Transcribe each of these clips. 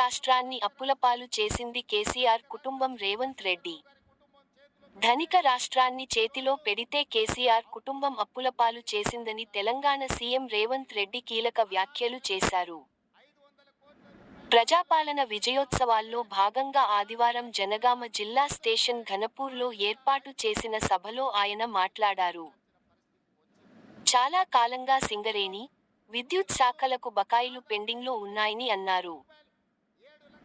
రాష్ట్రాన్ని అప్పులపాలు చేసింది కేసీఆర్ కుటుంబం రేవంత్ రెడ్డి. ధనిక రాష్ట్రాన్ని చేతిలో పెడితే కేసీఆర్ కుటుంబం అప్పులపాలు చేసిందని తెలంగాణ సీఎం రేవంత్ రెడ్డి కీలక వ్యాఖ్యలు చేశారు. ప్రజాపాలన విజయోత్సవాల్లో భాగంగా ఆదివారం జనగామ జిల్లా స్టేషన్ ఘనపూర్లో ఏర్పాటు చేసిన సభలో ఆయన మాట్లాడారు. చాలా కాలంగా సింగరేణి విద్యుత్ శాఖలకు బకాయిలు పెండింగ్లో ఉన్నాయని అన్నారు.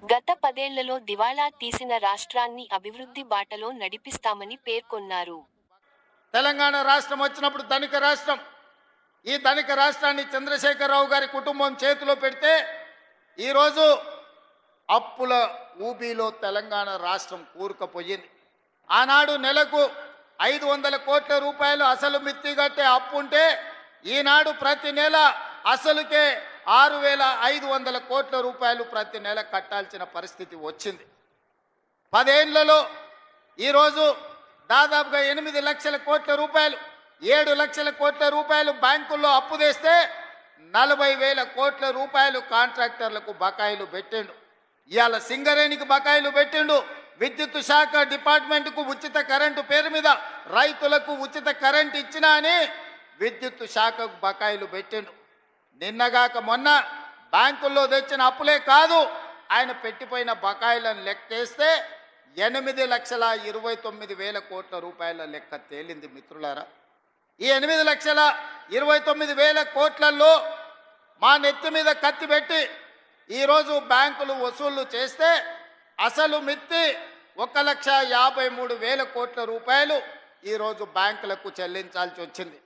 గత పదేళ్ళలో దివాళా తీసిన రాష్ట్రాన్ని అభివృద్ధి బాటలో నడిపిస్తామని పేర్కొన్నారు. తెలంగాణ రాష్ట్రం వచ్చినప్పుడు ధనిక రాష్ట్రం. ఈ ధనిక రాష్ట్రాన్ని చంద్రశేఖరరావు గారి కుటుంబం చేతిలో పెడితే ఈరోజు అప్పుల ఊబీలో తెలంగాణ రాష్ట్రం కూరుకుపోయింది. ఆనాడు నెలకు ఐదు వందల కోట్ల రూపాయలు అసలు మిత్తి కట్టే అప్పు ఉంటే ఈనాడు ప్రతి నెల అసలుకే ఆరు వేల ఐదు వందల కోట్ల రూపాయలు ప్రతి నెల కట్టాల్సిన పరిస్థితి వచ్చింది. పదేళ్ళలో ఈరోజు దాదాపుగా ఎనిమిది లక్షల కోట్ల రూపాయలు ఏడు లక్షల కోట్ల రూపాయలు బ్యాంకుల్లో అప్పు తెస్తే నలభై వేల కోట్ల రూపాయలు కాంట్రాక్టర్లకు బకాయిలు పెట్టిండు. ఇవాళ సింగరేణికి బకాయిలు పెట్టిండు. విద్యుత్ శాఖ డిపార్ట్మెంట్కు ఉచిత కరెంటు పేరు మీద రైతులకు ఉచిత కరెంట్ ఇచ్చినా అని విద్యుత్ శాఖకు బకాయిలు పెట్టిండు. నిన్నగాక మొన్న బ్యాంకుల్లో తెచ్చిన అప్పులే కాదు ఆయన పెట్టిపోయిన బకాయిలను లెక్కేస్తే ఎనిమిది లక్షల ఇరవై తొమ్మిది వేల కోట్ల రూపాయల లెక్క తేలింది మిత్రులారా. ఈ ఎనిమిది లక్షల ఇరవై తొమ్మిది వేల కోట్లలో మా నెత్తి మీద కత్తి పెట్టి ఈరోజు బ్యాంకులు వసూళ్ళు చేస్తే అసలు మిత్తి ఒక లక్ష యాభై మూడు వేల కోట్ల రూపాయలు ఈరోజు బ్యాంకులకు చెల్లించాల్సి వచ్చింది.